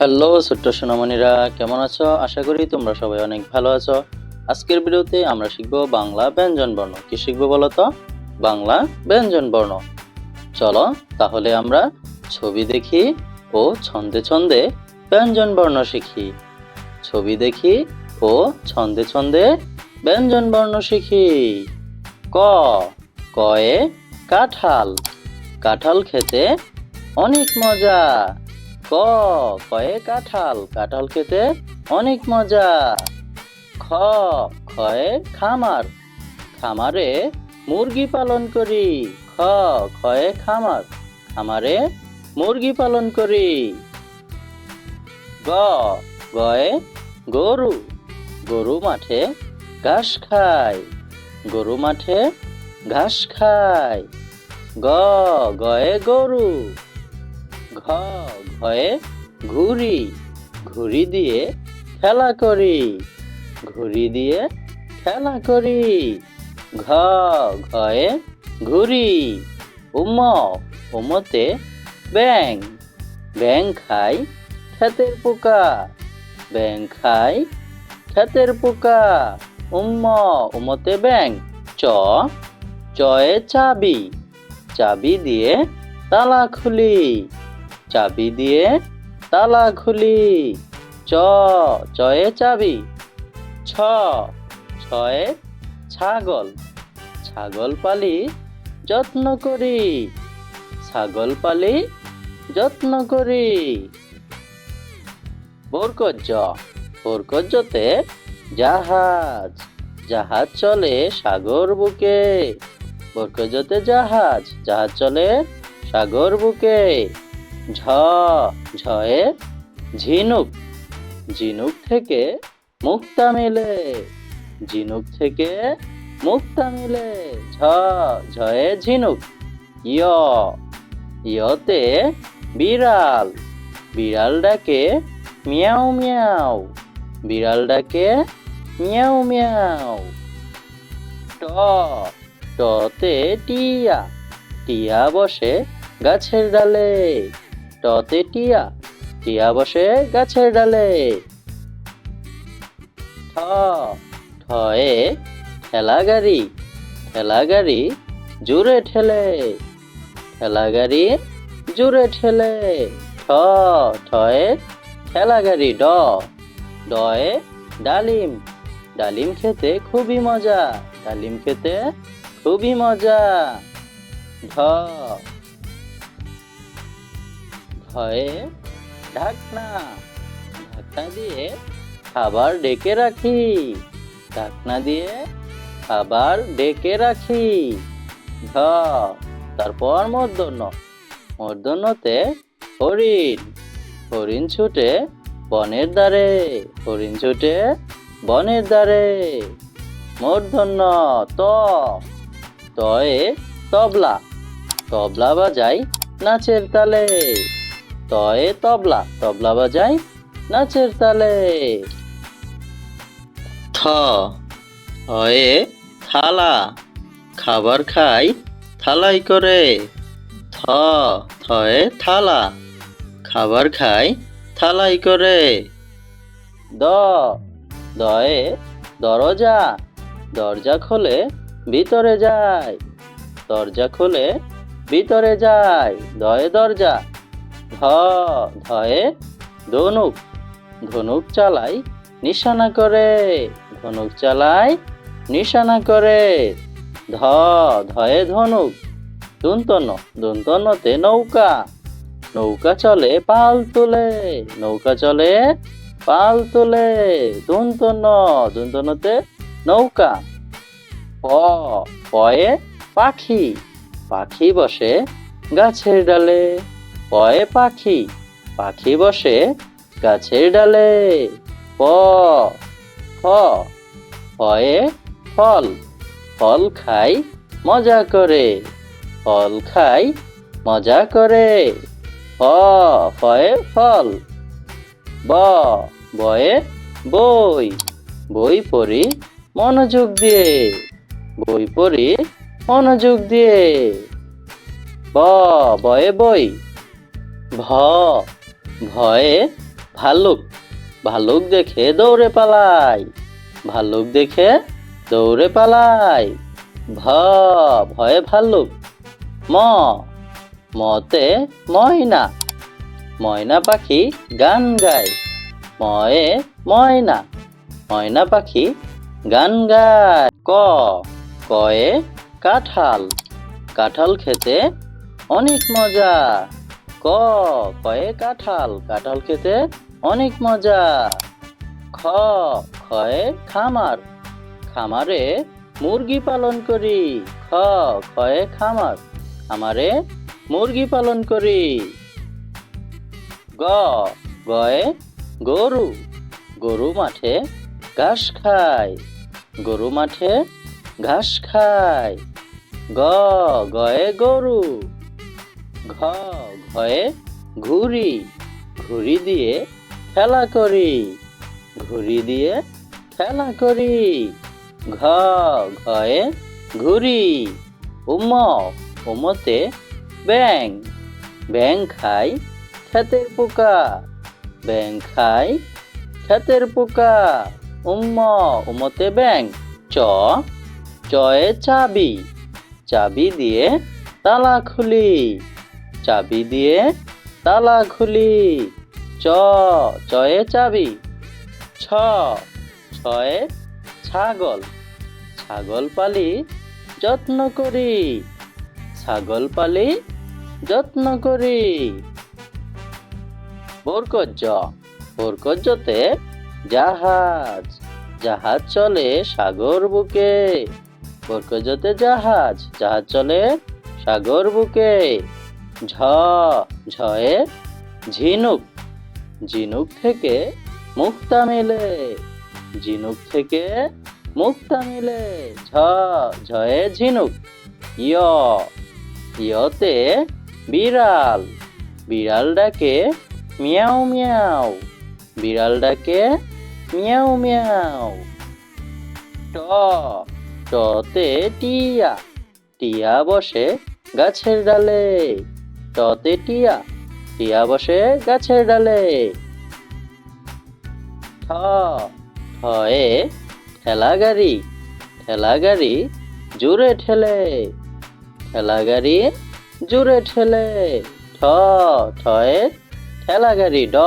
Hello, ছোট্ট সোনামণিরা, কেমন আছো? আশা করি তোমরা সবাই অনেক ভালো আছো। আজকের ভিডিওতে আমরা শিখব বাংলা ব্যঞ্জন বর্ণ। কি শিখব বলো তো? বাংলা ব্যঞ্জন বর্ণ। চলো, তাহলে আমরা ছবি দেখি ও ছন্দে ছন্দে ব্যঞ্জন বর্ণ শিখি। ছবি দেখি ও ছন্দে ছন্দে ব্যঞ্জন বর্ণ শিখি। ক। কয়ে কাঁঠাল। কাঁঠাল খেতে অনেক মজা। ক কয়ে কাঁঠাল। কাঁঠাল খেতে অনেক মজা। খ খয়ে খামার। খামারে মুরগি পালন করি। খ খয়ে খামার। খামারে মুরগি পালন করি। গ, গয়ে গরু। গরু মাঠে ঘাস খায় গরু মাঠে ঘাস খায় গ, গয়ে গরু। ঘ, ঘয়ে ঘুড়ি ঘুড়ি দিয়ে খেলা করি ঘুড়ি দিয়ে খেলা করি, ঘ, ঘয়ে ঘুড়ি উম, উমতে ব্যাং ব্যাং খাই ক্ষেতের পোকা ব্যাং খাই ক্ষেতের পোকা উম্ম উমতে ব্যাং চ, চয়ে চাবি চাবি দিয়ে তালা খুলি। চাবি দিয়ে তালা খুলি। চ চয়ে চাবি। ছ, ছয়ে ছাগল। ছাগল পালি যত্ন করি। ছাগল পালি যত্ন করি। বরকজ বরকজতে জাহাজ। জাহাজ চলে সাগর বুকে। বরকজতে জাহাজ জাহাজ চলে সাগর বুকে। ঝ ঝয়ে ঝিনুক। ঝিনুক থেকে মুক্তা মেলে। ঝিনুক থেকে মুক্তা মেলে। ঝ ঝয়ে ঝিনুক। ইয় ইয়তে বিড়াল। বিড়াল ডাকে মিয়াও মিয়াও। বিড়াল ডাকে মিয়াও মিয়াও। ট, টতে টিয়া। টিয়া বসে গাছের ডালে। টতে টিয়া টিয়া বসে গাছের ডালে। ঠ ঠয়ে ঠেলা গাড়ি ঠেলা গাড়ি জুড়ে ঠেলে। ঠেলা গাড়ি জুড়ে ঠেলে। ঠ ঠয়ে ঠেলা গাড়ি, ড ডয়ে ডালিম। ডালিম খেতে খুবই মজা, ডালিম খেতে খুবই মজা। ঢ ঢয়ে ঢাকনা ঢাকনা দিয়ে খাবার ডেকে রাখি, ঢাকনা দিয়ে খাবার ডেকে রাখি। ধ, তারপর মূর্ধন্য মূর্ধন্যতে হরিণ হরিণ ছুটে বনের দ্বারে, হরিণ ছুটে বনের দ্বারে। মূর্ধন্য ত, তয়ে তবলা তবলা বাজাই নাচের তালে। তয়ে তবলা তবলা বাজাই নাচের তালে। থ থয়ে থালা, খাবার খাই থালাই করে। থ, থয়ে থালা, খাবার খাই থালাই করে। দ, দয়ে দরজা দরজা খোলে ভিতরে যায়। দরজা খোলে ভিতরে যায়, দয়ে দরজা ধ, ধয়ে ধনুক ধনুক চালাই, নিশানা করে, ধনুক চালাই, নিশানা করে, ধ, ধয়ে ধনুক দুন্তন দুন্তনতে নৌকা নৌকা চলে পাল তোলে, নৌকা চলে পাল তোলে দুন্তন দুন্তনতে নৌকা, প, পয়ে পাখি পাখি বসে গাছের ডালে। পয়ে পাখি পাখি বসে গাছের ডালে। প ফ ফয়ে ফল ফল খাই মজা করে। ফল খাই মজা করে। ফ ফয়ে ফল, ব বয়ে বই বই পড়ি মনোযোগ দিয়ে। বই পড়ি মনোযোগ দিয়ে। ব বয়ে বই ভ, ভয়ে ভাল্লুক ভালুক দেখে দৌড়ে পালাই, ভাল্লুক দেখে দৌড়ে পালাই, ভ, ভয়ে ভাল্লুক, ম, মতে ময়না ময়না পাখি গান গায়, ময়ে ময়না ময়না পাখি গান গায়, ক, কয়ে কাঁঠাল কাঁঠাল খেতে অনেক মজা ক কয়ে কাঁঠাল কাঁঠাল খেতে অনেক মজা। খ খয়ে খামার, খামারে মুরগি পালন করি। খ খয়ে খামার, খামারে মুরগি পালন করি। গ, গয়ে গরু গরু মাঠে ঘাস খায় গরু মাঠে ঘাস খায় গ, গয়ে গরু, ঘ ঘয়ে ঘুড়ি ঘুড়ি দিয়ে খেলা করি ঘুড়ি দিয়ে খেলা করি। ঘ, ঘয়ে ঘুড়ি উম উমতে ব্যাং ব্যাং খাই ক্ষেতের পোকা। ব্যাং খাই ক্ষেতের পোকা। উম্ম উমতে ব্যাং চ, চয়ে চাবি। চাবি দিয়ে তালা খুলি। চাবি দিয়ে তালা খুলি। চ চয়ে চাবি। ছ, ছয়ে ছাগল। ছাগল পালি যত্ন করি। ছাগল পালি যত্ন করি। বরকজ্জ বরকজ্জতে জাহাজ। জাহাজ চলে সাগর বুকে। বরকজ্জতে জাহাজ জাহাজ চলে সাগর বুকে। ঝ, ঝয়ে ঝিনুক। ঝিনুক থেকে মুক্তা মেলে। ঝিনুক থেকে মুক্তা মেলে। ঝ, ঝয়ে ঝিনুক। ইয় ইয়তে বিড়াল। বিড়াল ডাকে মিয়াও মিয়াও। বিড়াল ডাকে মিয়াও মিয়াও। ট, টতে টিয়া। টিয়া বসে গাছের ডালে। টতে টিয়া টিয়া বসে গাছের ডালে। ঠ ঠয়ে ঠেলা গাড়ি ঠেলা গাড়ি জোরে ঠেলে। ঠেলা গাড়ি জোরে ঠেলে। ঠ ঠয়ে ঠেলা গাড়ি, ড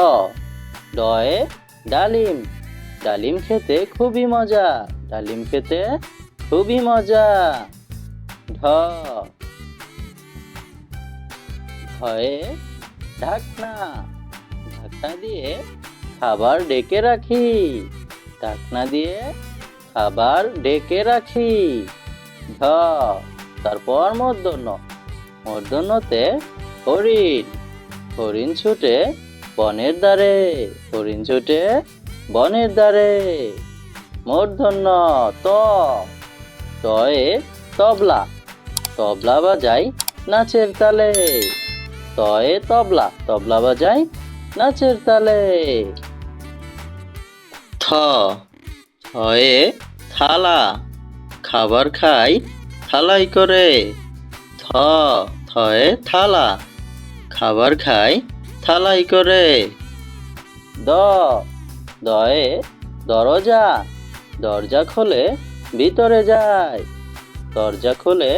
ডয়ে ডালিম। ডালিম খেতে খুবই মজা, ডালিম খেতে খুবই মজা। ঢ ঢয়ে ঢাকনা ঢাকনা দিয়ে খাবার ডেকে রাখি। ঢাকনা দিয়ে খাবার ডেকে রাখি। ঢ তারপর মূর্ধন্য মূর্ধন্যতে হরিণ। হরিণ ছুটে বনের দ্বারে। হরিণ ছুটে বনের দ্বারে। মূর্ধন্য ত। তয়ে তবলা। তবলা বাজাই নাচের তালে। তয়ে তবলা তবলা বাজাই নাচের তালে। থ থয়ে থালা খাবার খাই থালাই করে। থ থয়ে থালা খাবার খাই থালাই করে। দ দয়ে দরজা দরজা খোলে ভিতরে যায়। দরজা খোলে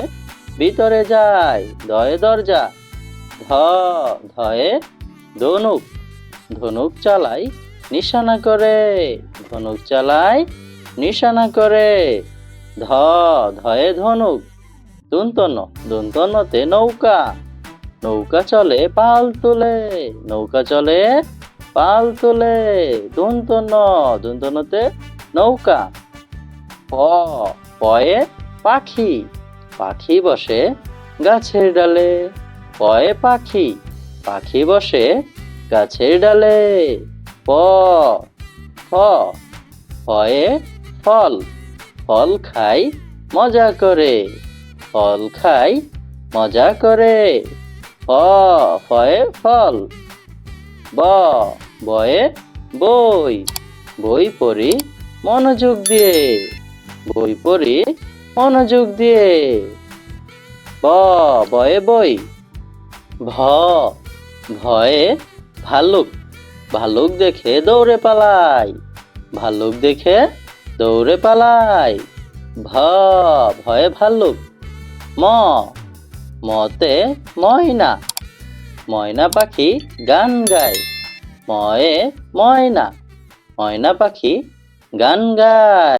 ভিতরে যায় দয়ে দরজা ধ, ধয়ে ধনুক ধনুক চালাই নিশানা করে, ধনুক চালাই নিশানা করে, ধ, ধয়ে ধনুক, দুন্তন্য দুন্তন্যতে নৌকা নৌকা চলে পাল তোলে, নৌকা চলে পাল তোলে, দুন্তন্য দুন্তন্যতে নৌকা, প, পয়ে পাখি পাখি বসে গাছের ডালে। পয়ে পাখি পাখি বসে গাছের ডালে। প ফয়ে ফল ফল খাই মজা করে, ফল খাই মজা করে। ফ ফয়ে ফল, ব বয়ে বই বই পড়ি মনোযোগ দিয়ে, বই পড়ি মনোযোগ দিয়ে। ব বয়ে বই ভ, ভয়ে ভাল্লুক ভালুক দেখে দৌড়ে পালাই ভালুক দেখে দৌড়ে পালাই, ভ, ভয়ে ভাল্লুক, ম, মতে ময়না ময়না পাখি গান গায়, ময়ে ময়না ময়না পাখি গান গায়।